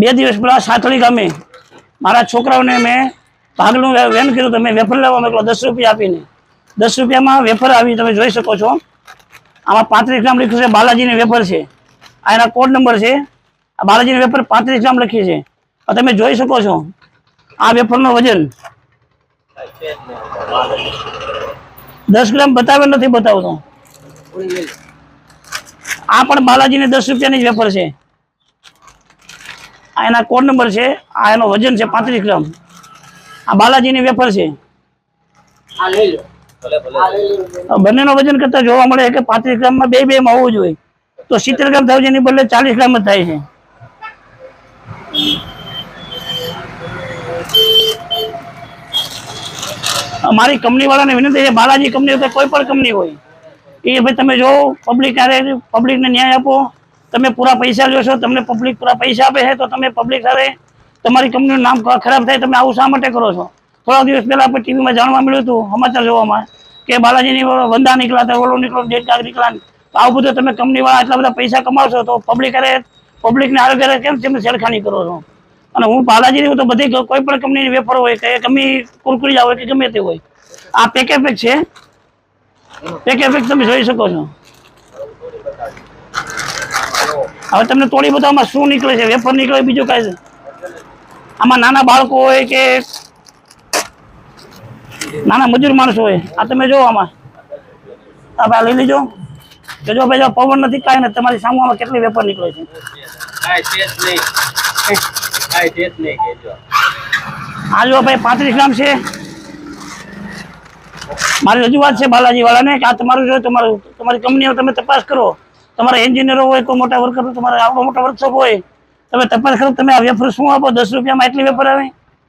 બે દિવસ પહેલાં સાતળી ગામે મારા છોકરાઓને મેં ભાગનું વેન કર્યું તો મેં વેફર લેવા મોકલો, દસ રૂપિયા આપીને. દસ રૂપિયામાં વેફર આવી, તમે જોઈ શકો છો. આમાં પાંત્રીસ ગ્રામ લખ્યું છે, બાલાજીની વેફર છે. આ એના કોડ નંબર છે. આ બાલાજીની વેફર પાંત્રીસ ગ્રામ લખી છે. તમે જોઈ શકો છો. આ વેફરનું વજન દસ ગ્રામ બતાવે નથી બતાવતો. આ પણ બાલાજીની દસ રૂપિયાની જ વેફર છે. આ એના કોડ નંબર છે. આ એનો વજન છે પાંત્રીસ ગ્રામ. આ બાલાજીની વેફર છે. બંને બંનેનો વજન કરતા જોવા મળે કે પાંત્રીસ ગ્રામમાં બે બે માં હોવું જોઈએ. તો સિત્તેર ગ્રામ થાય છે એની બદલે ચાલીસ ગ્રામ જ થાય છે. અમારી કંપની વાળાને વિનંતી છે બાલાજી કંપની હોય કોઈ પણ કંપની હોય એ ભાઈ તમે જો પબ્લિક પબ્લિકને ન્યાય આપો તમે પૂરા પૈસા લ્યો છો, તમને પબ્લિક પૂરા પૈસા આપે છે, તો તમે પબ્લિક સાથે તમારી કંપનીનું નામ ખરાબ થાય, તમે આવું શા માટે કરો છો? થોડા દિવસ પહેલા આપણે ટીવીમાં જાણવા મળ્યું હતું, સમાચાર જોવામાં, કે બાલાજીની વંદા નીકળ્યા હતા, ઓલો નીકળો ડેટ કાર્ડ નીકળ્યા તો આવું બધું તમે કંપનીવાળા આટલા બધા પૈસા કમાવશો, તો પબ્લિક અરે પબ્લિકને આરોગ્ય કેમ તમે છેડખાની કરો છો? અને હું બાલાજીની હું તો બધી કોઈ પણ કંપનીની વેફર હોય, કે ગમે કુરકુરી હોય, કે ગમે તે હોય, આ પેકે પેક છે? પેકે પેક તમે જોઈ શકો છો. હવે તમને તોડી બતાવવામાં શું નીકળે છે? વેફર નીકળે, બીજું કાંઈ છે? આમાં નાના બાળકો હોય કે નાના મજૂર માણસો હોય, આ તમે જો આમાં. આ ભાઈ લઈ લેજો. કે જો ભાઈ જો પવન નથી કાંઈ નથી, તમારી સામે આમાં કેટલી વેફર નીકળે છે? આ જો ભાઈ, પાંત્રીસ ગ્રામ છે. મારી રજૂઆત છે બાલાજી વાળાને કે આ તમારું જો તમારું તમારી કંપનીઓ તમે તપાસ કરો. તમારા એન્જિનિયરો હોય, કોઈ મોટા વર્કર તમારા આવડો મોટા વર્કશોપ હોય, તમે તપાસ કરો તમે આ વેફર શું આપો? દસ રૂપિયામાં એટલી વેફર આવે?